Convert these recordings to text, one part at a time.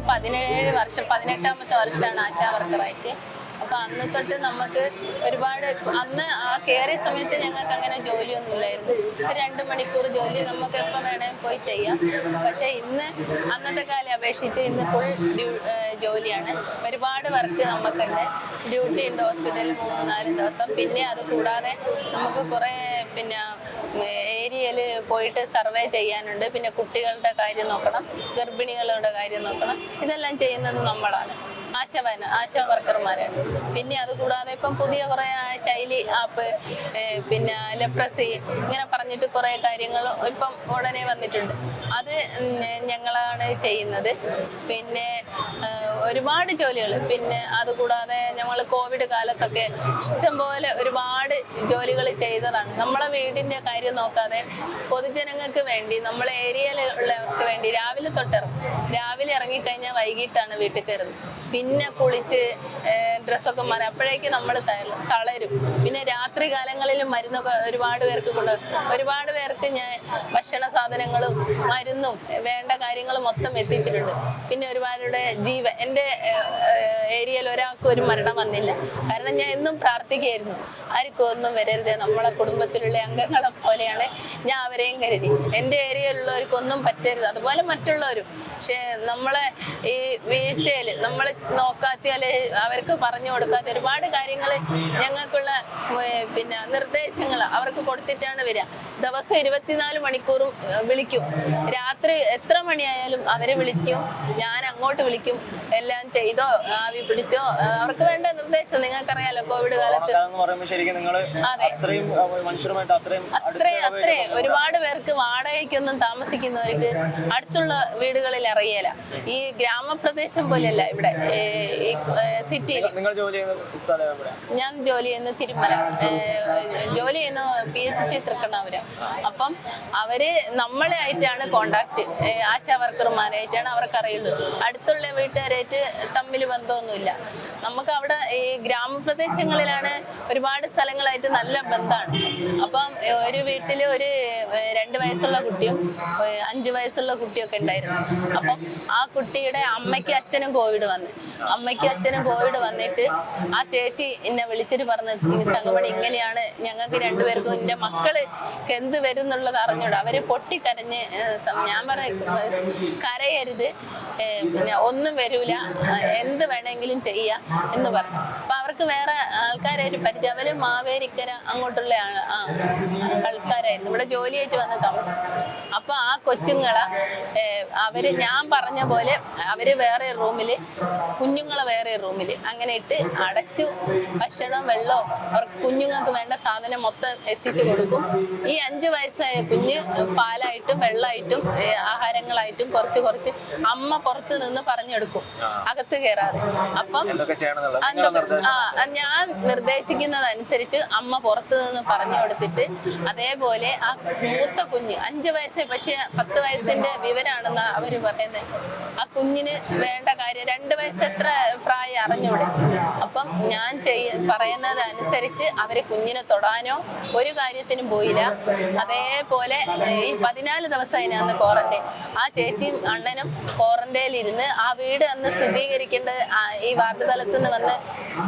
ഞാൻ പതിനേഴ് വർഷം പതിനെട്ടാമത്തെ വർഷമാണ് ആശാ വർക്കറായിട്ട്. അപ്പൊ അന്ന് തൊട്ട് നമുക്ക് ഒരുപാട് അന്ന് ആ കയറിയ സമയത്ത് ഞങ്ങൾക്ക് അങ്ങനെ ജോലിയൊന്നും ഇല്ലായിരുന്നു. ഒരു രണ്ട് മണിക്കൂർ ജോലി നമുക്ക് എപ്പം വേണേൽ പോയി ചെയ്യാം. പക്ഷെ ഇന്ന് അന്നത്തെ കാലം അപേക്ഷിച്ച് ഇന്ന് ഫുൾ ജോലിയാണ്. ഒരുപാട് വർക്ക് നമുക്കുണ്ട്. ഡ്യൂട്ടി ഉണ്ട് ഹോസ്പിറ്റലിൽ മൂന്ന് നാല് ദിവസം. പിന്നെ അത് കൂടാതെ നമുക്ക് കുറെ പിന്നെ പോയിട്ട് സർവേ ചെയ്യാനുണ്ട്. പിന്നെ കുട്ടികളുടെ കാര്യം നോക്കണം ഗർഭിണികളുടെ കാര്യം നോക്കണം. ഇതെല്ലാം ചെയ്യുന്നത് നമ്മളാണ്. ആശാവാന ആശാ വർക്കർമാരാണ്. പിന്നെ അതുകൂടാതെ ഇപ്പം പുതിയ കുറേ ശൈലി ആപ്പ് പിന്നെ ലെപ്രസി ഇങ്ങനെ പറഞ്ഞിട്ട് കുറേ കാര്യങ്ങൾ ഇപ്പം ഉടനെ വന്നിട്ടുണ്ട്. അത് ഞങ്ങളാണ് ചെയ്യുന്നത്. പിന്നെ ഒരുപാട് ജോലികൾ പിന്നെ അതുകൂടാതെ ഞങ്ങൾ കോവിഡ് കാലത്തൊക്കെ ഇഷ്ടംപോലെ ഒരുപാട് ജോലികൾ ചെയ്തതാണ്. നമ്മളെ വീടിന്റെ കാര്യം നോക്കാതെ പൊതുജനങ്ങൾക്ക് വേണ്ടി നമ്മളെ ഏരിയയിലുള്ളവർക്ക് വേണ്ടി രാവിലെ തൊട്ടിറങ്ങും രാവിലെ ഇറങ്ങിക്കഴിഞ്ഞാൽ വൈകിട്ടാണ് വീട്ടിൽ കയറുന്നത്. പിന്നെ കുളിച്ച് ഡ്രസ്സൊക്കെ മാറി. അപ്പോഴേക്ക് നമ്മൾ തളരും. പിന്നെ രാത്രി കാലങ്ങളിലും മരുന്നൊക്കെ ഒരുപാട് പേർക്ക് കൊണ്ട് ഒരുപാട് പേർക്ക് ഞാൻ ഭക്ഷണ സാധനങ്ങളും മരുന്നും വേണ്ട കാര്യങ്ങളും മൊത്തം എത്തിച്ചിട്ടുണ്ട്. പിന്നെ ഒരുപാട് ജീവൻ എന്റെ ഏരിയയിൽ ഒരാൾക്ക് ഒരു മരണം വന്നില്ല. കാരണം ഞാൻ എന്നും പ്രാർത്ഥിക്കുകയായിരുന്നു. ആർക്കും ഒന്നും വരരുത്. നമ്മളെ കുടുംബത്തിലുള്ള അംഗങ്ങളെ പോലെയാണ് ഞാൻ അവരെയും കരുതി. എന്റെ ഏരിയയിലുള്ളവർക്കൊന്നും പറ്റരുത്. അതുപോലെ മറ്റുള്ളവരും. പക്ഷേ നമ്മളെ ഈ വീഴ്ചയിൽ നമ്മൾ നോക്കാത്തിയാൽ അവർക്ക് പറഞ്ഞു കൊടുക്കാത്ത ഒരുപാട് കാര്യങ്ങൾ ഞങ്ങൾക്കുള്ള പിന്നെ നിർദ്ദേശങ്ങൾ അവർക്ക് കൊടുത്തിട്ടാണ് വരിക. ദിവസം ഇരുപത്തിനാല് മണിക്കൂറും വിളിക്കും. രാത്രി എത്ര മണിയായാലും അവരെ വിളിക്കും. ഞാൻ അങ്ങോട്ട് വിളിക്കും. എല്ലാം ചെയ്തോ ആവി പിടിച്ചോ അവർക്ക് വേണ്ട നിർദ്ദേശം. നിങ്ങൾക്കറിയാലോ കോവിഡ് കാലത്ത്. അതെ. അത്രേ അത്രേ ഒരുപാട് പേർക്ക് വാടകയ്ക്കൊന്നും താമസിക്കുന്നവർക്ക് അടുത്തുള്ള വീടുകളിൽ അറിയല ഈ ഗ്രാമപ്രദേശം പോലെയല്ല ഇവിടെ. സിറ്റിയിൽ ഞാൻ ജോലി ചെയ്യുന്ന തിരുമല ജോലി ചെയ്യുന്ന പി എച്ച് സി തൃക്കണ്ണാപുരം. അപ്പം അവർ നമ്മളെ ആയിട്ടാണ് കോണ്ടാക്ട് ആശാ വർക്കർമാരായിട്ടാണ് അവർക്ക് അറിയുള്ളൂ. അടുത്തുള്ള വീട്ടുകാരായിട്ട് തമ്മിൽ ബന്ധമൊന്നുമില്ല. നമുക്ക് അവിടെ ഈ ഗ്രാമപ്രദേശങ്ങളിലാണ് ഒരുപാട് സ്ഥലങ്ങളായിട്ട് നല്ല ബന്ധമാണ്. അപ്പം ഒരു വീട്ടിൽ ഒരു രണ്ട് വയസ്സുള്ള കുട്ടിയും അഞ്ച് വയസ്സുള്ള കുട്ടിയൊക്കെ ഉണ്ടായിരുന്നു. അപ്പം ആ കുട്ടിയുടെ അമ്മയ്ക്ക് അച്ഛനും കോവിഡ് വന്ന്. അമ്മയ്ക്കും അച്ഛനും കോവിഡ് വന്നിട്ട് ആ ചേച്ചി എന്നെ വിളിച്ചിട്ട് പറഞ്ഞു തങ്കമണി ഇങ്ങനെയാണ് ഞങ്ങൾക്ക് രണ്ടുപേർക്കും എന്റെ മക്കൾ എന്ത് വരും എന്നുള്ളത് അറിഞ്ഞൂടാ. അവരെ പൊട്ടിക്കരഞ്ഞ് ഞാൻ പറഞ്ഞ കരയരുത് പിന്നെ ഒന്നും വരൂല എന്ത് വേണമെങ്കിലും ചെയ്യാം എന്ന് പറഞ്ഞു. അപ്പൊ അവർക്ക് വേറെ ആൾക്കാരായിട്ട് പരിചയം അവർ മാവേലിക്കര അങ്ങോട്ടുള്ള ആൾക്കാരായിരുന്നു. ഇവിടെ ജോലിയായിട്ട് വന്ന് താമസിക്കും അപ്പൊ ആ കൊച്ചുങ്ങളെ അവർ ഞാൻ പറഞ്ഞ പോലെ അവർ വേറെ റൂമിൽ കുഞ്ഞുങ്ങളെ വേറെ റൂമിൽ അങ്ങനെ ഇട്ട് അടച്ചു ഭക്ഷണം വെള്ളവും അവർക്ക് കുഞ്ഞുങ്ങൾക്ക് വേണ്ട സാധനം മൊത്തം എത്തിച്ചു കൊടുക്കും. ഈ അഞ്ചു വയസ്സായ കുഞ്ഞ് പാലായിട്ടും വെള്ളമായിട്ടും ആഹാരങ്ങളായിട്ടും കുറച്ച് കുറച്ച് അമ്മ പുറത്ത് നിന്ന് പറഞ്ഞെടുക്കും. അകത്ത് കയറാതെ അപ്പം ആ, ഞാൻ നിർദ്ദേശിക്കുന്നതനുസരിച്ച് അമ്മ പുറത്ത് നിന്ന് പറഞ്ഞു കൊടുത്തിട്ട് അതേപോലെ ആ മൂത്ത കുഞ്ഞ് അഞ്ചു വയസ്സ് പക്ഷെ പത്ത് വയസ്സിന്റെ വിവരാണെന്ന് അവർ പറയുന്നത് ആ കുഞ്ഞിന് വേണ്ട കാര്യം രണ്ട് വയസ്സ് എത്ര പ്രായം അറിഞ്ഞൂടെ? അപ്പം ഞാൻ ചെയ്യ പറയുന്നത് അനുസരിച്ച് അവർ കുഞ്ഞിനെ തൊടാനോ ഒരു കാര്യത്തിനും പോയില്ല. അതേപോലെ ഈ പതിനാല് ദിവസമായി അതിനകത്ത് ക്വാറന്റൈൻ ആ ചേച്ചിയും അണ്ണനും ക്വാറന്റൈനിൽ ഇരുന്ന് ആ വീട് അന്ന് ശുചീകരിക്കേണ്ടത് ഈ വാർഡ് തലത്തിൽ നിന്ന് വന്ന്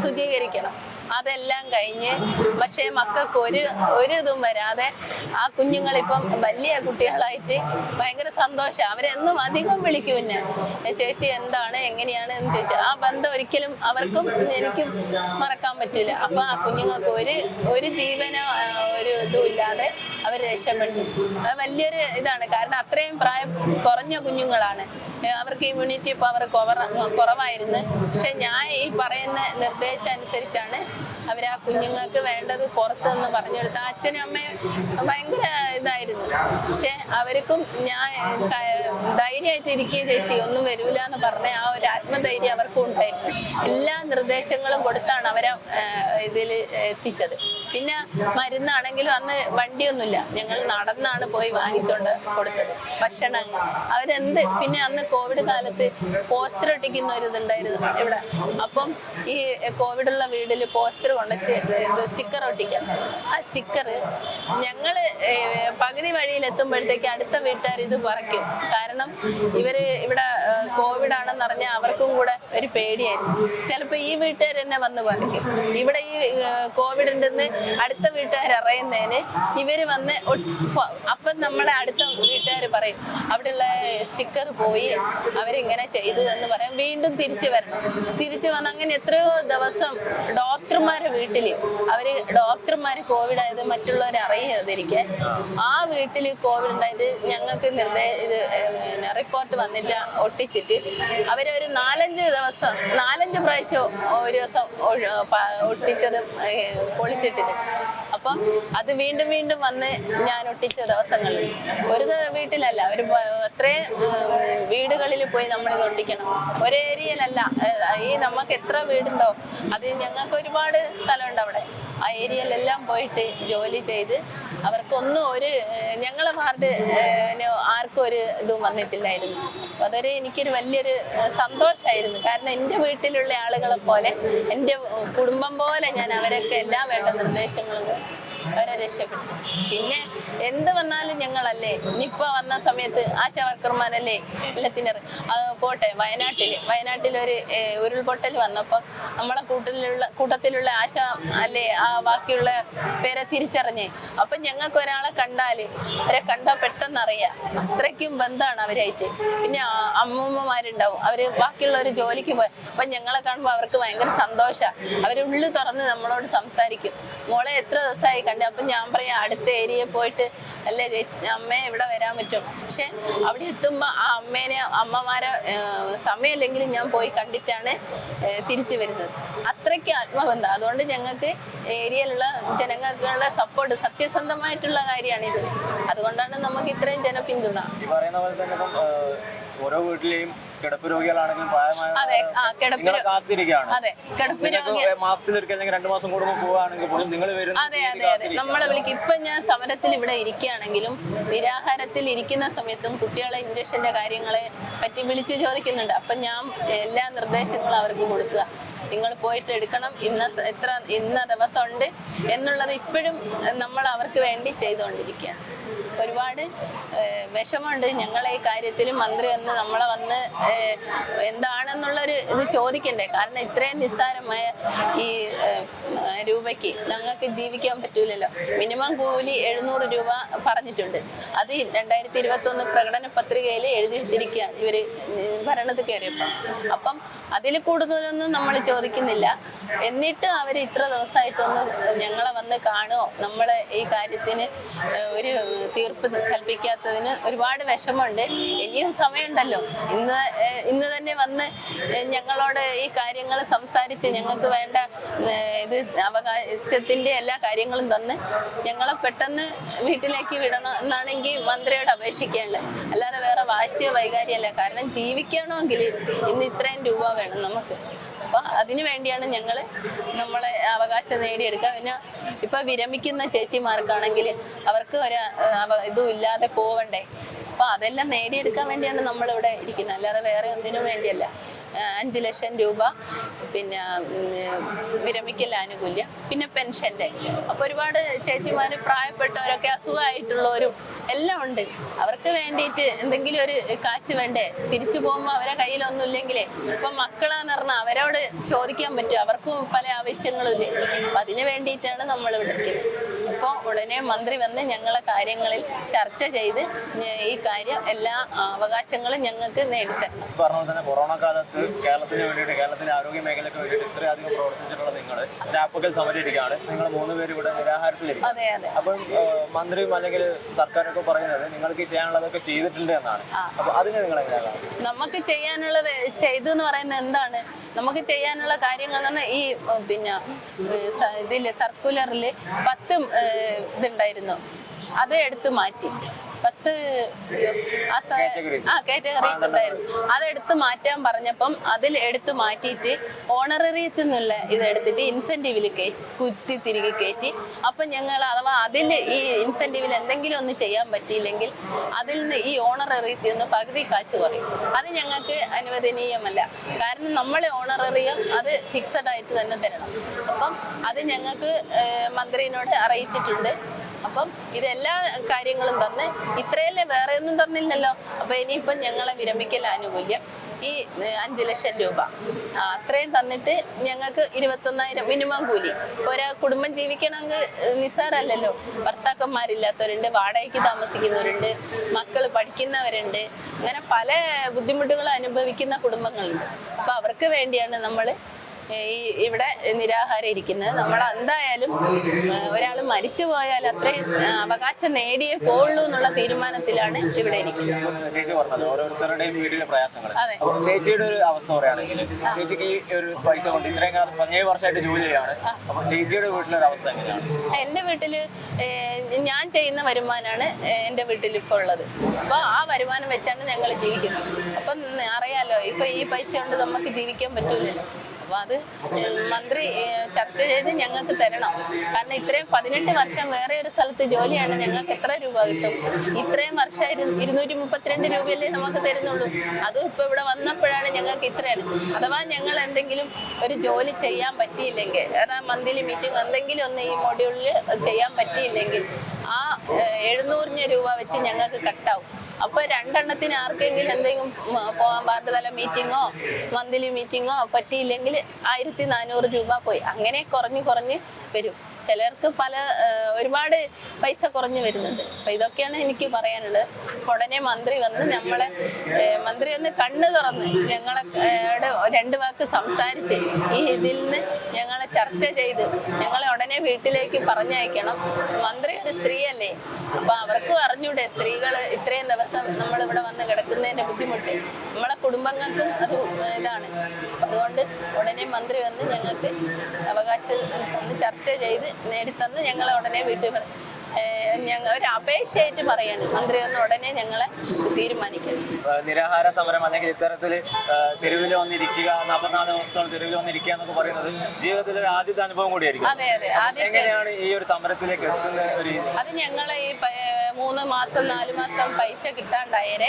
ശുചീകരിക്കണം. അതെല്ലാം കഴിഞ്ഞ് പക്ഷേ മക്കൾക്ക് ഒരു ഒരു ഇതും വരാതെ ആ കുഞ്ഞുങ്ങൾ ഇപ്പം വലിയ കുട്ടികളായിട്ട് ഭയങ്കര സന്തോഷം. അവരെന്നും അധികം വിളിക്കും എന്നെ. ചേച്ചി എന്താണ് എങ്ങനെയാണ് എന്ന് ചോദിച്ചാൽ ആ ബന്ധം ഒരിക്കലും അവർക്കും എനിക്കും മറക്കാൻ പറ്റില്ല. അപ്പൊ ആ കുഞ്ഞുങ്ങൾക്ക് ഒരു ഒരു ജീവന ഒരു ഇതും ഇല്ലാതെ അവർ രക്ഷപ്പെട്ടു. അത് വലിയൊരു ഇതാണ്. കാരണം അത്രയും പ്രായം കുറഞ്ഞ കുഞ്ഞുങ്ങളാണ്. അവർക്ക് ഇമ്മ്യൂണിറ്റി പവർ കുറവായിരുന്നു. പക്ഷെ ഞാൻ ഈ പറയുന്ന നിർദ്ദേശം അനുസരിച്ചാണ് അവർ ആ കുഞ്ഞുങ്ങൾക്ക് വേണ്ടത് പുറത്തുനിന്ന് കൊടുത്ത അച്ഛനും അമ്മയും ഭയങ്കര ഇതായിരുന്നു. പക്ഷെ അവർക്കും ഞാൻ ധൈര്യമായിട്ട് ഇരിക്കുക ചേച്ചി ഒന്നും വരൂല എന്ന് പറഞ്ഞ ആ ഒരു ആത്മധൈര്യം അവർക്കും ഉണ്ടായിരുന്നു. എല്ലാ നിർദ്ദേശങ്ങളും കൊടുത്താണ് അവരെ ഇതിൽ എത്തിച്ചത്. പിന്നെ മരുന്നാണെങ്കിലും അന്ന് വണ്ടിയൊന്നുമില്ല. ഞങ്ങൾ നടന്നാണ് പോയി വാങ്ങിച്ചോണ്ട് കൊടുത്തത്. ഭക്ഷണം അവരെന്ത്? പിന്നെ അന്ന് കോവിഡ് കാലത്ത് പോസ്റ്റർ ഒട്ടിക്കുന്ന ഒരു ഇതുണ്ടായിരുന്നു. ഇവിടെ അപ്പം ഈ കോവിഡുള്ള വീടിൽ പോസ്റ്റർ കൊണ്ടുവച്ച് ഇത് സ്റ്റിക്കർ ഒട്ടിക്കാം ആ സ്റ്റിക്കർ ഞങ്ങൾ പകുതി വഴിയിൽ എത്തുമ്പോഴത്തേക്ക് അടുത്ത വീട്ടുകാർ ഇത് പറിക്കും. കാരണം ഇവർ ഇവിടെ കോവിഡ് ആണെന്ന് അറിഞ്ഞാൽ അവർക്കും കൂടെ ഒരു പേടിയായിരുന്നു. ചിലപ്പോൾ ഈ വീട്ടുകാർ തന്നെ വന്ന് പറിക്കും. ഇവിടെ ഈ കോവിഡ് ഉണ്ടെന്ന് അടുത്ത വീട്ടുകാർ അറിയുന്നതിന് ഇവർ വന്ന് അപ്പം നമ്മളെ അടുത്ത വീട്ടുകാർ പറയും അവിടെയുള്ള സ്റ്റിക്കർ പോയി അവരിങ്ങനെ ചെയ്തു എന്ന് പറയാൻ വീണ്ടും തിരിച്ചു വരണം. തിരിച്ചു വന്ന് അങ്ങനെ എത്രയോ ദിവസം ഡോക്ടർമാരെ വീട്ടിൽ അവർ ഡോക്ടർമാര് കോവിഡ് ആയത് മറ്റുള്ളവരെ അറിയാതിരിക്കാൻ ആ വീട്ടിൽ കോവിഡ് ഉണ്ടായിട്ട് ഞങ്ങൾക്ക് നിർദ്ദേ ഇത് റിപ്പോർട്ട് വന്നിട്ട് ഒട്ടിച്ചിട്ട് അവരൊരു നാലഞ്ച് ദിവസം നാലഞ്ച് പ്രാവശ്യം ഒരു ദിവസം ഒട്ടിച്ചത് പൊളിച്ചിട്ടിട്ട് അപ്പം അത് വീണ്ടും വീണ്ടും വന്ന് ഞാൻ ഒട്ടിച്ച ദിവസങ്ങളിൽ ഒരു വീട്ടിലല്ല ഒരു അത്രയും വീടുകളിൽ പോയി നമ്മൾ ഇത് ഒട്ടിക്കണം. ഒരു ഏരിയയിലല്ല ഈ നമുക്ക് എത്ര വീടുണ്ടോ അത് ഞങ്ങൾക്ക് ഒരുപാട് സ്ഥലമുണ്ട് അവിടെ. ആ ഏരിയയിലെല്ലാം പോയിട്ട് ജോലി ചെയ്ത് അവർക്കൊന്നും ഒരു ഞങ്ങളെ വാർഡ് ആർക്കും ഒരു ഇതും വന്നിട്ടില്ലായിരുന്നു. അപ്പൊ അതൊരു എനിക്കൊരു വലിയൊരു സന്തോഷമായിരുന്നു കാരണം എന്റെ വീട്ടിലുള്ള ആളുകളെ പോലെ എന്റെ കുടുംബം പോലെ ഞാൻ അവരൊക്കെ എല്ലാം വേണ്ട നിർദ്ദേശങ്ങളും അവരെ രക്ഷപ്പെട്ടു. പിന്നെ എന്ത് വന്നാലും ഞങ്ങളല്ലേ? നിപ്പ വന്ന സമയത്ത് ആശാ വർക്കർമാരല്ലേ എല്ലാത്തിനും പോട്ടെ വയനാട്ടിൽ വയനാട്ടിൽ ഒരു ഉരുൾപൊട്ടൽ വന്നപ്പോൾ നമ്മളെ കൂട്ടത്തിലുള്ള കൂട്ടത്തിലുള്ള ആശ അല്ലേ ആ ബാക്കിയുള്ള പേരെ തിരിച്ചറിഞ്ഞ്. അപ്പം ഞങ്ങൾക്ക് ഒരാളെ കണ്ടാൽ അവരെ കണ്ടാൽ പെട്ടെന്ന് അറിയാം അത്രയ്ക്കും ബന്ധമാണ് അവരായിട്ട്. പിന്നെ അമ്മൂമ്മമാരുണ്ടാവും. അവർ ബാക്കിയുള്ളവർ ജോലിക്ക് പോയി. അപ്പം ഞങ്ങളെ കാണുമ്പോൾ അവർക്ക് ഭയങ്കര സന്തോഷമാണ് അവർ ഉള്ളിൽ തുറന്ന് നമ്മളോട് സംസാരിക്കും. മോളെ എത്ര ദിവസമായി കണ്ടു. അപ്പം ഞാൻ പറയാം അടുത്ത ഏരിയയിൽ പോയിട്ട് അല്ലേ അമ്മേ ഇവിടെ വരാൻ പറ്റും. പക്ഷെ അവിടെ എത്തുമ്പോൾ ആ അമ്മേനെ അമ്മമാരെ സമയമില്ലെങ്കിലും ഞാൻ പോയി കണ്ടിട്ടാണ് തിരിച്ചു വരുന്നത്. അത്രയ്ക്ക് ആത്മബന്ധം. അതുകൊണ്ട് ഞങ്ങൾക്ക് ഏരിയയിലുള്ള ജനങ്ങൾക്കുള്ള സപ്പോർട്ട് സത്യസന്ധമായിട്ടുള്ള കാര്യമാണ് ഇത് അതുകൊണ്ടാണ് നമുക്ക് ഇത്രയും ജനപിന്തുണ. പറയുന്ന പോലെ തന്നെ ഓരോ വീട്ടിലെയും കിടപ്പ് രോഗികളാണെങ്കിലും അതെ ആ കിടപ്പ് കാത്തിരിക്കുകയാണ്. അതെ കിടപ്പ് രോഗി മാസത്തിലൊരിക്കൽ അല്ലെങ്കിൽ രണ്ടു മാസം കൂടുമ്പോൾ പോവുകയാണെങ്കിൽ പോലും നിങ്ങൾ അതെ അതെ അതെ. നമ്മളെ വിളിക്കും ഇപ്പൊ ഞാൻ സമരത്തിൽ ഇവിടെ ഇരിക്കുകയാണെങ്കിലും നിരാഹാരത്തിൽ ഇരിക്കുന്ന സമയത്തും കുട്ടികളെ ഇഞ്ചക്ഷന്റെ കാര്യങ്ങളെ പറ്റി വിളിച്ചു ചോദിക്കുന്നുണ്ട്. അപ്പൊ ഞാൻ എല്ലാ നിർദ്ദേശങ്ങളും അവർക്ക് കൊടുക്കുക. നിങ്ങൾ പോയിട്ട് എടുക്കണം. ഇന്ന സ- എത്ര ഇന്ന ദിവസം ഉണ്ട് എന്നുള്ളത് ഇപ്പോഴും നമ്മൾ അവർക്ക് വേണ്ടി ചെയ്തുകൊണ്ടിരിക്കുകയാണ്. ഒരുപാട് വിഷമമുണ്ട്. ഞങ്ങളെ ഈ കാര്യത്തിൽ മന്ത്രി വന്ന് നമ്മളെ വന്ന് എന്താണെന്നുള്ളൊരു ഇത് ചോദിക്കണ്ടേ? കാരണം ഇത്രയും നിസ്സാരമായ ഈ രൂപയ്ക്ക് ഞങ്ങൾക്ക് ജീവിക്കാൻ പറ്റൂലല്ലോ. മിനിമം കൂലി എഴുന്നൂറ് രൂപ പറഞ്ഞിട്ടുണ്ട്. അത് രണ്ടായിരത്തി ഇരുപത്തി ഒന്ന് പ്രകടന പത്രികയിൽ എഴുതി വെച്ചിരിക്കുകയാണ് ഇവർ ഭരണത്തിൽ കയറിയപ്പോൾ. അപ്പം അതിൽ കൂടുതലൊന്നും നമ്മൾ ചോദിക്കുന്നില്ല. എന്നിട്ട് അവർ ഇത്ര ദിവസമായിട്ടൊന്ന് ഞങ്ങളെ വന്ന് കാണുമോ നമ്മളെ ഈ കാര്യത്തിന് ഒരു തീർപ്പ് കൽപ്പിക്കാത്തതിന് ഒരുപാട് വിഷമമുണ്ട്. ഇനിയും സമയമുണ്ടല്ലോ. ഇന്ന് ഇന്ന് തന്നെ വന്ന് ഞങ്ങളോട് ഈ കാര്യങ്ങൾ സംസാരിച്ച് ഞങ്ങൾക്ക് വേണ്ട ഇത് അവകാശത്തിന്റെ എല്ലാ കാര്യങ്ങളും തന്ന് ഞങ്ങളെ പെട്ടെന്ന് വീട്ടിലേക്ക് വിടണം എന്നാണെങ്കിൽ മന്ത്രിയോട് അപേക്ഷിക്കേണ്ടത്. അല്ലാതെ വേറെ വാശിയോ വൈകാര്യമല്ല കാരണം ജീവിക്കണമെങ്കിൽ ഇന്ന് ഇത്രയും രൂപ വേണം നമുക്ക്. അപ്പൊ അതിനു വേണ്ടിയാണ് ഞങ്ങൾ നമ്മളെ അവകാശം നേടിയെടുക്കുക. പിന്നെ ഇപ്പൊ വിരമിക്കുന്ന ചേച്ചിമാർക്കാണെങ്കിൽ അവർക്ക് ഒരു ഇതും ഇല്ലാതെ പോവണ്ടേ? അപ്പൊ അതെല്ലാം നേടിയെടുക്കാൻ വേണ്ടിയാണ് നമ്മളിവിടെ ഇരിക്കുന്നത്. അല്ലാതെ വേറെ ഒന്നിനും വേണ്ടിയല്ല. അഞ്ച് ലക്ഷം രൂപ പിന്നെ വിരമിക്കൽ ആനുകൂല്യം പിന്നെ പെൻഷന്റെ അപ്പോൾ ഒരുപാട് ചേച്ചിമാർ പ്രായപ്പെട്ടവരൊക്കെ അസുഖമായിട്ടുള്ളവരും എല്ലാം ഉണ്ട്. അവർക്ക് വേണ്ടിയിട്ട് എന്തെങ്കിലും ഒരു കാശ് വേണ്ടേ? തിരിച്ചു പോകുമ്പോൾ അവരെ കയ്യിലൊന്നും ഇല്ലെങ്കിലേ ഇപ്പം മക്കളാന്ന് പറഞ്ഞാൽ അവരോട് ചോദിക്കാൻ പറ്റും. അവർക്കും പല ആവശ്യങ്ങളും ഇല്ലേ അപ്പം അതിന് വേണ്ടിയിട്ടാണ് നമ്മൾ വിളിക്കുന്നത് അപ്പോൾ ഉടനെ മന്ത്രി വന്ന് ഞങ്ങളെ കാര്യങ്ങളിൽ ചർച്ച ചെയ്ത് ഈ കാര്യം എല്ലാ അവകാശങ്ങളും ഞങ്ങൾക്ക് നേടിത്തരണം പറഞ്ഞ പോലെ തന്നെ കൊറോണ കാലത്ത് കേരളത്തിന് വേണ്ടിയിട്ട് കേരളത്തിലെ ആരോഗ്യ മേഖലയ്ക്ക് വേണ്ടിയിട്ട് ഇത്രയധികം പ്രവർത്തിച്ചിട്ടുള്ള നിങ്ങൾ രാപ്പകൽ സമരിക്കുകയാണ് നിങ്ങൾ മൂന്ന് പേര് ഇവിടെ നിരാഹാരത്തിലിരിക്കും അതെ അതെ. അപ്പം മന്ത്രിയും അല്ലെങ്കിൽ സർക്കാരൊക്കെ പറയുന്നത് നിങ്ങൾക്ക് ചെയ്യാനുള്ളതൊക്കെ ചെയ്തിട്ടുണ്ട് എന്നാണ്. അപ്പൊ അതിന് നിങ്ങൾ എങ്ങനെയാണ്? നമുക്ക് ചെയ്യാനുള്ളത് ചെയ്തു എന്ന് പറയുന്നത് എന്താണ്? നമുക്ക് ചെയ്യാനുള്ള കാര്യങ്ങൾ എന്ന് പറഞ്ഞാൽ ഈ പിന്നെ ഇതിൽ സർക്കുലറിൽ പത്ത് ഇതുണ്ടായിരുന്നു. അത് എടുത്തു മാറ്റി. പത്ത് ആ. കാറ്റഗറീസ് ഉണ്ടായിരുന്നു. അതെടുത്ത് മാറ്റാൻ പറഞ്ഞപ്പം അതിൽ എടുത്ത് മാറ്റിയിട്ട് ഓണററിയത്തിൽ നിന്നുള്ള ഇത് എടുത്തിട്ട് ഇൻസെന്റീവിൽ കുത്തി തിരികെ കയറ്റി. അപ്പം ഞങ്ങൾ അഥവാ അതിൽ ഈ ഇൻസെന്റീവിൽ എന്തെങ്കിലും ഒന്ന് ചെയ്യാൻ പറ്റിയില്ലെങ്കിൽ അതിൽ നിന്ന് ഈ ഓണററിയത്തിൽ നിന്ന് പകുതി കാശ് കുറയും. അത് ഞങ്ങൾക്ക് അനുവദനീയമല്ല. കാരണം നമ്മളെ ഓണററിയം അത് ഫിക്സഡ് ആയിട്ട് തന്നെ തരണം. അപ്പം അത് ഞങ്ങൾക്ക് മന്ത്രിനോട് അറിയിച്ചിട്ടുണ്ട്. അപ്പം ഇതെല്ലാ കാര്യങ്ങളും തന്ന് ഇത്രയല്ലേ വേറെ ഒന്നും തന്നില്ലല്ലോ. അപ്പൊ ഇനിയിപ്പം ഞങ്ങളെ വിരമിക്കൽ ആനുകൂല്യം ഈ അഞ്ചു ലക്ഷം രൂപ. അത്രയും തന്നിട്ട് ഞങ്ങൾക്ക് ഇരുപത്തൊന്നായിരം മിനിമം കൂലി. ഒരാ കുടുംബം ജീവിക്കണമെങ്കിൽ നിസ്സാരല്ലല്ലോ. ഭർത്താക്കന്മാരില്ലാത്തവരുണ്ട് വാടകയ്ക്ക് താമസിക്കുന്നവരുണ്ട് മക്കൾ പഠിക്കുന്നവരുണ്ട്. അങ്ങനെ പല ബുദ്ധിമുട്ടുകൾ അനുഭവിക്കുന്ന കുടുംബങ്ങളുണ്ട്. അപ്പൊ അവർക്ക് വേണ്ടിയാണ് നമ്മൾ ഈ ഇവിടെ നിരാഹാരം ഇരിക്കുന്നത്. നമ്മൾ എന്തായാലും ഒരാൾ മരിച്ചു പോയാൽ അത്രയും അവകാശം നേടിയേ പോകുള്ളൂ എന്നുള്ള തീരുമാനത്തിലാണ് ഇവിടെ ഇരിക്കുന്നത്. ചേച്ചി പറഞ്ഞത് ഓരോരുത്തരുടെയും വീട്ടിലെ പ്രയാസങ്ങൾ അതെ. അപ്പൊ ചേച്ചിയുടെ ഒരു അവസ്ഥ പറയുകയാണെങ്കിൽ ചേച്ചിക്ക് ഈ ഒരു പൈസ കൊണ്ട് ഇത്രയും കാലം പതിനേഴ് വർഷമായിട്ട് ജോലി ചെയ്യാണ് അപ്പൊ ചേച്ചിയുടെ വീട്ടിലെ ഒരു അവസ്ഥ എങ്ങനെയാണ്? എന്റെ വീട്ടിൽ ഞാൻ ചെയ്യുന്ന വരുമാനമാണ് എന്റെ വീട്ടിൽ ഇപ്പോൾ ഉള്ളത്. അപ്പൊ ആ വരുമാനം വെച്ചാണ് ഞങ്ങൾ ജീവിക്കുന്നത്. അപ്പം അറിയാലോ ഇപ്പൊ ഈ പൈസ കൊണ്ട് നമുക്ക് ജീവിക്കാൻ പറ്റൂലല്ലോ. അപ്പൊ അത് മന്ത്രി ചർച്ച ചെയ്ത് ഞങ്ങൾക്ക് തരണം. കാരണം ഇത്രയും പതിനെട്ട് വർഷം വേറെ ഒരു സ്ഥലത്ത് ജോലിയാണ് ഞങ്ങൾക്ക് എത്ര രൂപ കിട്ടും? ഇത്രയും വർഷം ഇരു- ഇരുന്നൂറ്റി മുപ്പത്തിരണ്ട് രൂപയല്ലേ നമുക്ക് തരുന്നുള്ളൂ. അതും ഇപ്പൊ ഇവിടെ വന്നപ്പോഴാണ് ഞങ്ങൾക്ക് ഇത്രയാണ്. അഥവാ ഞങ്ങൾ എന്തെങ്കിലും ഒരു ജോലി ചെയ്യാൻ പറ്റിയില്ലെങ്കിൽ കാരണം മന്ത്ലി മീറ്റിംഗ് എന്തെങ്കിലും ഒന്ന് ഈ മൊഡ്യൂളിൽ ചെയ്യാൻ പറ്റിയില്ലെങ്കിൽ ആ എഴുന്നൂറിന് രൂപ വെച്ച് ഞങ്ങൾക്ക് കട്ടാവും. അപ്പൊ രണ്ടെണ്ണത്തിന് ആർക്കെങ്കിലും എന്തെങ്കിലും പോകാൻ വാർഡ് തല മീറ്റിങ്ങോ മന്ത്ലി മീറ്റിങ്ങോ പറ്റിയില്ലെങ്കിൽ ആയിരത്തി നാനൂറ് രൂപ പോയി. അങ്ങനെ കുറഞ്ഞ് കുറഞ്ഞ് വരും. ചിലർക്ക് പല ഒരുപാട് പൈസ കുറഞ്ഞു വരുന്നുണ്ട്. അപ്പൊ ഇതൊക്കെയാണ് എനിക്ക് പറയാനുള്ളത്. ഉടനെ മന്ത്രി വന്ന് നമ്മളെ മന്ത്രി ഒന്ന് കണ്ണു തുറന്ന് ഞങ്ങളെ രണ്ടു വാക്ക് സംസാരിച്ച് ഈ ഇതിൽ നിന്ന് ഞങ്ങളെ ചർച്ച ചെയ്ത് ഞങ്ങളെ ഉടനെ വീട്ടിലേക്ക് പറഞ്ഞയക്കണം. മന്ത്രി ഒരു സ്ത്രീയല്ലേ. അപ്പൊ അവർക്ക് അറിഞ്ഞൂടെ സ്ത്രീകൾ ഇത്രയും ദിവസം നമ്മൾ ഇവിടെ വന്ന് കിടക്കുന്നതിന്റെ ബുദ്ധിമുട്ട്. നമ്മളെ കുടുംബങ്ങൾക്കും അത് ഇതാണ്. അതുകൊണ്ട് ഉടനെ മന്ത്രി വന്ന് ഞങ്ങൾക്ക് അവകാശം ചർച്ച ചെയ്ത് നേടിത്തന്ന് ഞങ്ങളെ ഉടനെ വീട്ടിൽ പറ- ഏഹ് ഞങ്ങൾ ഒരു അപേക്ഷയായിട്ട് പറയാണ്. മന്ത്രി ഒന്ന് ഉടനെ ഞങ്ങളെ തീരുമാനിക്കുന്നത് നിരാഹാര സമരം അല്ലെങ്കിൽ ഇത്തരത്തിൽ തെരുവിൽ വന്നിരിക്കുക നാൽപ്പത്തിനാല് ദിവസത്തോളം തെരുവിൽ വന്നിരിക്കുക എന്നൊക്കെ പറയുന്നത് ജീവിതത്തിലെ ഒരു ആദ്യത്തെ അനുഭവം കൂടിയായിരിക്കും. അതെ അതെ. എങ്ങനെയാണ് ഈ ഒരു സമരത്തിലേക്ക് എത്തുന്ന ഒരു അത് ഞങ്ങളെ ഈ മൂന്ന് മാസം നാല് മാസം പൈസ കിട്ടാണ്ടായരെ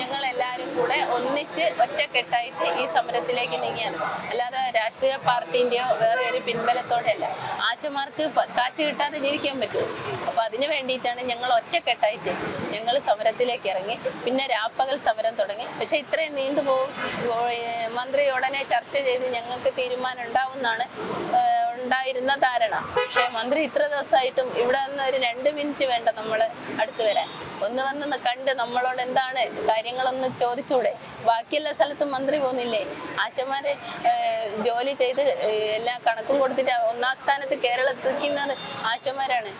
ഞങ്ങൾ എല്ലാവരും കൂടെ ഒന്നിച്ച് ഒറ്റക്കെട്ടായിട്ട് ഈ സമരത്തിലേക്ക് നീങ്ങിയാണ്. അല്ലാതെ രാഷ്ട്രീയ പാർട്ടിന്റെയോ വേറെ ഒരു പിൻബലത്തോടെ അല്ല. ആശമാർക്ക് കാശ് കിട്ടാതെ ജീവിക്കാൻ പറ്റും. അപ്പൊ അതിന് വേണ്ടിയിട്ടാണ് ഞങ്ങൾ ഒറ്റക്കെട്ടായിട്ട് ഞങ്ങൾ സമരത്തിലേക്ക് ഇറങ്ങി. പിന്നെ രാപ്പകൽ സമരം തുടങ്ങി. പക്ഷെ ഇത്രയും നീണ്ടുപോകും മന്ത്രി ഉടനെ ചർച്ച ചെയ്ത് ഞങ്ങൾക്ക് തീരുമാനം ഉണ്ടാവുമെന്നാണ് എന്നാണ് ഉണ്ടായിരുന്ന ധാരണ. പക്ഷെ മന്ത്രി ഇത്ര ദിവസമായിട്ടും ഇവിടെ നിന്ന് ഒരു രണ്ട് മിനിറ്റ് വേണ്ട നമ്മൾ അടുത്ത് വരാൻ. ഒന്ന് വന്ന് കണ്ട് നമ്മളോട് എന്താണ് കാര്യങ്ങളൊന്ന് ചോദിച്ചൂടെ? ബാക്കിയെല്ലാ സ്ഥലത്തും മന്ത്രി പോകുന്നില്ലേ? ആശമാരെ ജോലി ചെയ്ത് എല്ലാ കണക്കും കൊടുത്തിട്ട് ഒന്നാം സ്ഥാനത്ത് കേരളത്തിക്കുന്നത് ആശമാരാണ്.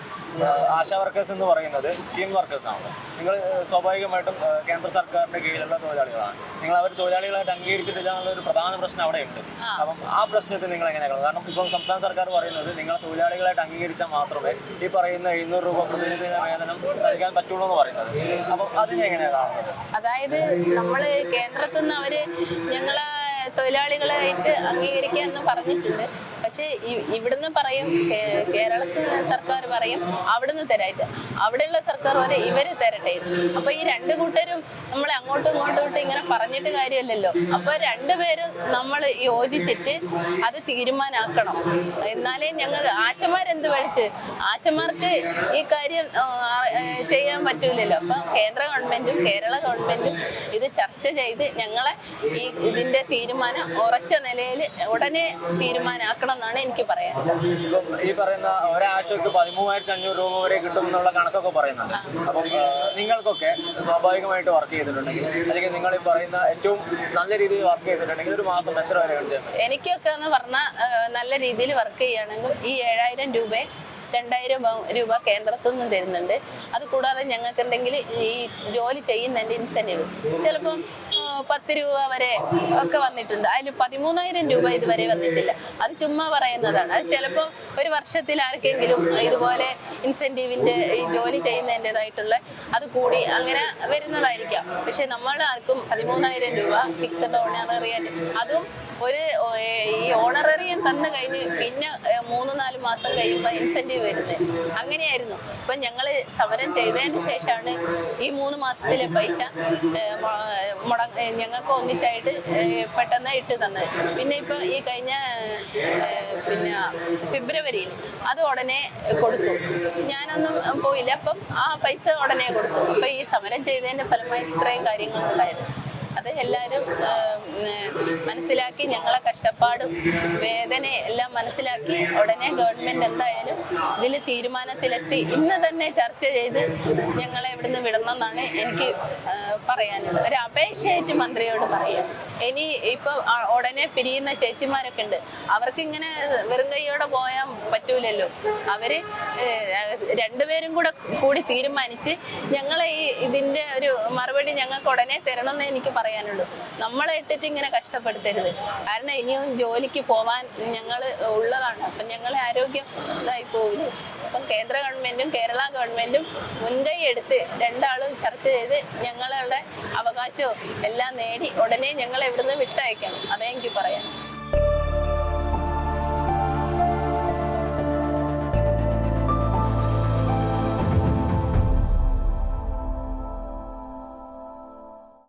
ആശാ വർക്കേഴ്സ് എന്ന് പറയുന്നത് സ്കീം വർക്കേഴ്സ് ആണ്. നിങ്ങൾ സ്വാഭാവികമായിട്ടും കേന്ദ്ര സർക്കാരിന്റെ കീഴിലുള്ള തൊഴിലാളികളാണ്. നിങ്ങൾ അവർ തൊഴിലാളികളായിട്ട് അംഗീകരിച്ചിട്ടില്ല എന്നുള്ള ഒരു പ്രധാന പ്രശ്നം അവിടെ ഉണ്ട് അപ്പം ആ പ്രശ്നത്തിൽ നിങ്ങൾ എങ്ങനെയാണ് കാരണം ഇപ്പം സംസ്ഥാന സർക്കാർ പറയുന്നത് നിങ്ങൾ തൊഴിലാളികളായിട്ട് അംഗീകരിച്ചാൽ മാത്രമേ ഈ പറയുന്ന എഴുന്നൂറ് രൂപ പ്രതിനിധി വേതനം നൽകാൻ പറ്റുള്ളൂ എന്ന് പറയുന്നത് അപ്പം അതിനെ എങ്ങനെയാണ് അതായത് നമ്മൾ കേന്ദ്രത്തിൽ നിന്ന് അവർ ഞങ്ങളെ തൊഴിലാളികളായിട്ട് അംഗീകരിക്കാന്ന് പറഞ്ഞിട്ടുണ്ട്. പക്ഷേ ഇവിടുന്ന് പറയും കേരളത്തിൽ സർക്കാർ പറയും അവിടുന്ന് തരായിട്ട്. അവിടെയുള്ള സർക്കാർ വരെ ഇവർ തരട്ടെ. അപ്പൊ ഈ രണ്ട് കൂട്ടരും നമ്മളെ അങ്ങോട്ടും ഇങ്ങോട്ടും ഇട്ട് ഇങ്ങനെ പറഞ്ഞിട്ട് കാര്യമല്ലല്ലോ. അപ്പൊ രണ്ടുപേരും നമ്മൾ യോജിച്ചിട്ട് അത് തീരുമാനാക്കണം. എന്നാലേ ഞങ്ങൾ ആശമാരെന്ത് പഠിച്ച്? ആശമാർക്ക് ഈ കാര്യം ചെയ്യാൻ പറ്റൂലല്ലോ. അപ്പൊ കേന്ദ്ര ഗവൺമെന്റും കേരള ഗവൺമെന്റും ഇത് ചർച്ച ചെയ്ത് ഞങ്ങളെ ഈ ഇതിന്റെ തീരുമാനം ഉറച്ച നിലയിൽ ഉടനെ തീരുമാനാക്കണം എന്നാണ് എനിക്ക് പറയാൻ ഈ പറയുന്ന ഒരാഴ്ചക്ക് പതിമൂവായിരത്തി അഞ്ഞൂറ് രൂപ വരെ കിട്ടും എന്നുള്ള കണക്കൊക്കെ പറയുന്നുണ്ട്. അപ്പം നിങ്ങൾക്കൊക്കെ സ്വാഭാവികമായിട്ട് വർക്ക് ചെയ്തിട്ടുണ്ടെങ്കിൽ അല്ലെങ്കിൽ നിങ്ങൾ ഈ പറയുന്ന ഏറ്റവും നല്ല രീതിയിൽ വർക്ക് ചെയ്തിട്ടുണ്ടെങ്കിൽ ഒരു മാസം എത്ര വരെ എനിക്കൊക്കെ എന്ന് പറഞ്ഞാൽ നല്ല രീതിയിൽ വർക്ക് ചെയ്യുകയാണെങ്കിൽ ഈ ഏഴായിരം രൂപ രണ്ടായിരം രൂപ കേന്ദ്രത്തിൽ നിന്ന് തരുന്നുണ്ട്. അത് കൂടാതെ ഞങ്ങൾക്ക് എന്തെങ്കിലും ഈ ജോലി ചെയ്യുന്നതിന്റെ ഇൻസെന്റീവ് ചിലപ്പം പത്ത് രൂപ വരെ ഒക്കെ വന്നിട്ടുണ്ട്. അതിൽ പതിമൂന്നായിരം രൂപ ഇതുവരെ വന്നിട്ടില്ല. അത് ചുമ്മാ പറയുന്നതാണ്. അത് ചിലപ്പോൾ ഒരു വർഷത്തിൽ ആർക്കെങ്കിലും ഇതുപോലെ ഇൻസെന്റീവിന്റെ ഈ ജോലി ചെയ്യുന്നതിന്റെതായിട്ടുള്ള അത് കൂടി അങ്ങനെ വരുന്നതായിരിക്കാം. പക്ഷെ നമ്മൾ ആർക്കും പതിമൂന്നായിരം രൂപ ഫിക്സഡ് ഓണററിയാൻ അതും ഒരു ഈ ഓണററിയം തന്നു കഴിഞ്ഞ് പിന്നെ മൂന്ന് നാല് മാസം കഴിയുമ്പോൾ ഇൻസെന്റീവ് വരുന്നത് അങ്ങനെയായിരുന്നു. ഇപ്പം ഞങ്ങൾ സമരം ചെയ്തതിന് ശേഷമാണ് ഈ മൂന്ന് മാസത്തിലെ പൈസ ഏർ, മുട ഏർ, ഞങ്ങൾക്ക് ഒന്നിച്ചായിട്ട് പെട്ടെന്ന് ഇട്ട് തന്നത്. പിന്നെ ഇപ്പം ഈ കഴിഞ്ഞ പിന്നെ ഫെബ്രുവരിയിൽ അത് ഉടനെ കൊടുത്തു. ഞാനൊന്നും പോയില്ല. അപ്പം ആ പൈസ ഉടനെ കൊടുത്തു. അപ്പം ഈ സമരം ചെയ്തതിന്റെ ഫലമായി ഇത്രയും കാര്യങ്ങളുണ്ടായത് അത് എല്ലാവരും മനസ്സിലാക്കി ഞങ്ങളെ കഷ്ടപ്പാടും വേദനയും എല്ലാം മനസ്സിലാക്കി ഉടനെ ഗവൺമെന്റ് എന്തായാലും ഇതിൽ തീരുമാനത്തിലെത്തി. ഇന്ന് തന്നെ ചർച്ച ചെയ്ത് ഞങ്ങളെ ഇവിടുന്ന് വിടണം എന്നാണ് എനിക്ക് പറയാനുള്ളത്. ഒരു അപേക്ഷയായിട്ട് മന്ത്രിയോട് പറയാം. ഇനി ഇപ്പൊ ഉടനെ പിരിയുന്ന ചേച്ചിമാരൊക്കെ ഉണ്ട്. അവർക്ക് ഇങ്ങനെ വെറും കൈയോടെ പോയാൽ പറ്റൂലല്ലോ. അവർ രണ്ടുപേരും കൂടെ കൂടി തീരുമാനിച്ച് ഞങ്ങളെ ഈ ഇതിന്റെ ഒരു മറുപടി ഞങ്ങൾക്ക് ഉടനെ തരണം എന്ന് എനിക്ക് പറയാനുള്ളൂ നമ്മളെ ഇട്ടിട്ട് ഇങ്ങനെ കഷ്ടപ്പെടുത്തരുത്. കാരണം ഇനിയും ജോലിക്ക് പോവാൻ ഞങ്ങൾ ഉള്ളതാണ്. അപ്പം ഞങ്ങളെ ആരോഗ്യം ഇതായി പോവില്ല അപ്പം കേന്ദ്ര ഗവൺമെന്റും കേരള ഗവൺമെന്റും മുൻകൈ എടുത്ത് രണ്ടാളും ചർച്ച ചെയ്ത് ഞങ്ങളുടെ അവകാശവും എല്ലാം നേടി ഉടനെ ഞങ്ങളെ ഇവിടുന്ന് വിട്ടയക്കണം. അതേ എനിക്ക് പറയാം